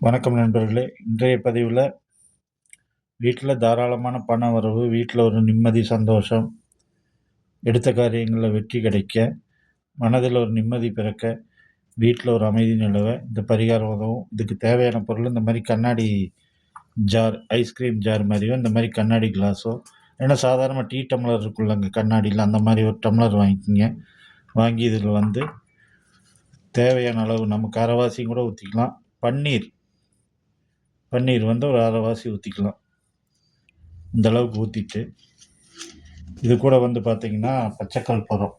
வணக்கம் நண்பர்களே. இன்றைய பதிவில் வீட்டில் தாராளமான பண வரவு வீட்டில் ஒரு நிம்மதி சந்தோஷம் எடுத்த காரியங்களில் வெற்றி கிடைக்க மனதில் ஒரு நிம்மதி பிறக்க வீட்டில் ஒரு அமைதி நிலவ இந்த பரிகாரம் உதவும் இதுக்கு தேவையான பொருள் இந்த மாதிரி கண்ணாடி ஜார் ஐஸ்கிரீம் ஜார் மாதிரியோ இந்த மாதிரி கண்ணாடி கிளாஸோ ஏன்னா சாதாரணமாக டீ டம்ளர் இருக்குல்லங்க கண்ணாடியில் அந்த மாதிரி ஒரு டம்ளர் வாங்கிக்கிங்க. வாங்கி இதில் வந்து தேவையான அளவு நம்ம கரவாசியும் கூட ஊற்றிக்கலாம் பன்னீர். பன்னீர் வந்து ஒரு அரைவாசி ஊற்றிக்கலாம் இந்த அளவுக்கு ஊற்றிட்டு இது கூட வந்து பார்த்திங்கன்னா பச்சைக்கல்புரம்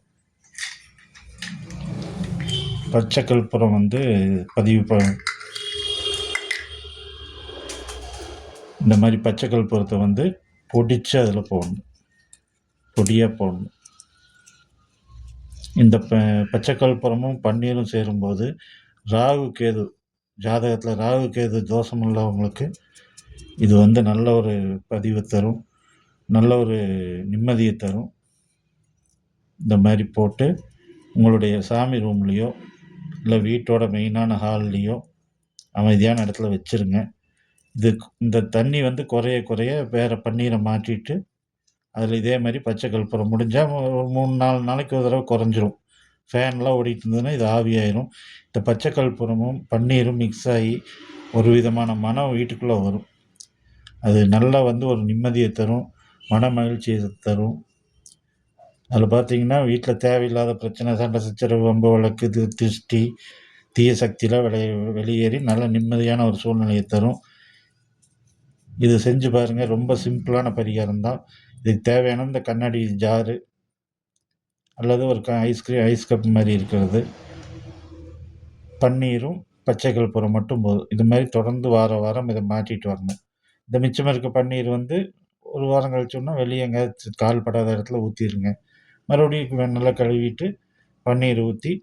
பச்சைக்கல்புரம் வந்து பதிவு ப இந்த மாதிரி பச்சைக்கல்புரத்தை வந்து பொடிச்சு அதில் போடணும். பொடியாக போடணும். இந்த ப பச்சைக்கல்புரமும் பன்னீரும் சேரும்போது ராகு கேது ஜாதகத்தில் ராகு கேது தோஷம் உள்ளவங்களுக்கு இது வந்து நல்ல ஒரு பதிவு தரும். நல்ல ஒரு நிம்மதியை தரும். இந்த மாதிரி போட்டு உங்களுடைய சாமி ரூம்லேயோ இல்லை வீட்டோட மெயினான ஹால்லேயோ அமைதியான இடத்துல வச்சுருங்க. இது இந்த தண்ணி வந்து குறைய குறைய வேறு பன்னீரை மாற்றிட்டு அதில் இதே மாதிரி பச்சை கற்பூரம் முடிஞ்சால் ஒரு மூணு நாலு நாளைக்கு ஒரு தடவை குறைஞ்சிரும். ஃபேன்லாம் ஓடிட்டு இருந்ததுன்னா இது ஆவியாயிரும். இந்த பச்சை கற்பூரமும் பன்னீரும் மிக்ஸ் ஆகி ஒரு விதமான மனம் வீட்டுக்குள்ளே வரும். அது நல்லா வந்து ஒரு நிம்மதியை தரும் மன மகிழ்ச்சியை தரும். அதில் பார்த்தீங்கன்னா வீட்டில் தேவையில்லாத பிரச்சனை சண்டை சச்சரவு வம்பு வழக்கு திருஷ்டி தீய சக்தியெலாம் வெளியே வெளியேறி நல்ல நிம்மதியான ஒரு சூழ்நிலையை தரும். இது செஞ்சு பாருங்கள் ரொம்ப சிம்பிளான பரிகாரம் தான் இதுக்கு தேவையான இந்த கண்ணாடி ஜாரு அல்லது ஒரு க ஐஸ்கிரீம் ஐஸ் கப் மாதிரி இருக்கிறது. பன்னீரும் பச்சை கல்புரம் மட்டும் போதும். இது மாதிரி தொடர்ந்து வார வாரம் இதை மாற்றிட்டு வரணும். இந்த மிச்சமாக இருக்க பன்னீர் வந்து ஒரு வாரம் கழிச்சோம்னா வெளியே எங்கேயாச்சும் கால் படாத இடத்துல ஊற்றிடுங்க மறுபடியும் நல்லா கழுவிட்டு பன்னீர் ஊற்றி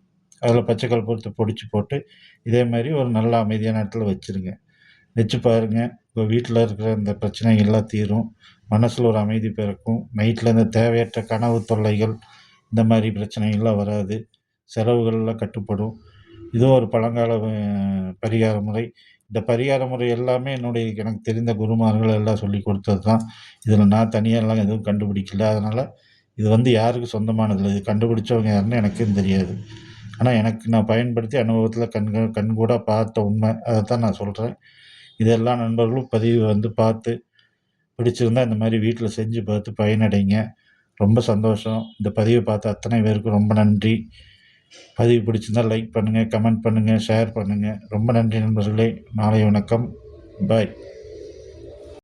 அதில் பச்சை கற்பூரத்தை பொடிச்சு போட்டு இதே மாதிரி ஒரு நல்ல அமைதியான இடத்துல வச்சுருங்க. வச்சு பாருங்கள் இப்போ வீட்டில் இருக்கிற இந்த பிரச்சனைகள்லாம் தீரும். மனசில் ஒரு அமைதி பிறக்கும். நைட்டில் இந்த தேவையற்ற கனவு தொல்லைகள் இந்த மாதிரி பிரச்சனைகள்லாம் வராது. செலவுகள்லாம் கட்டுப்படும். இதுவும் ஒரு பழங்கால பரிகார முறை. இந்த பரிகார முறை எல்லாமே என்னுடைய எனக்கு தெரிந்த குருமார்கள் எல்லாம் சொல்லி கொடுத்தது தான். இதில் நான் தனியாகலாம் எதுவும் கண்டுபிடிக்கல. அதனால் இது வந்து யாருக்கு சொந்தமானதில்லை இது கண்டுபிடிச்சவங்க யாருன்னு எனக்கும் தெரியாது. ஆனால் எனக்கு நான் பயன்படுத்தி அனுபவத்தில் கண் கண் கூட பார்த்த உண்மை. அதை தான் நான் சொல்கிறேன் இதெல்லாம் நண்பர்களும் பதிவு வந்து பார்த்து பிடிச்சிருந்தா இந்த மாதிரி வீட்டில் செஞ்சு பார்த்து பயனடைங்க. ரொம்ப சந்தோஷம். இந்த பதிவை பார்த்த அத்தனை பேருக்கும் ரொம்ப நன்றி. பதிவு பிடிச்சிருந்தால் லைக் பண்ணுங்கள் கமெண்ட் பண்ணுங்கள் ஷேர் பண்ணுங்கள் ரொம்ப நன்றி நண்பர்களே. நாளை வணக்கம். பாய்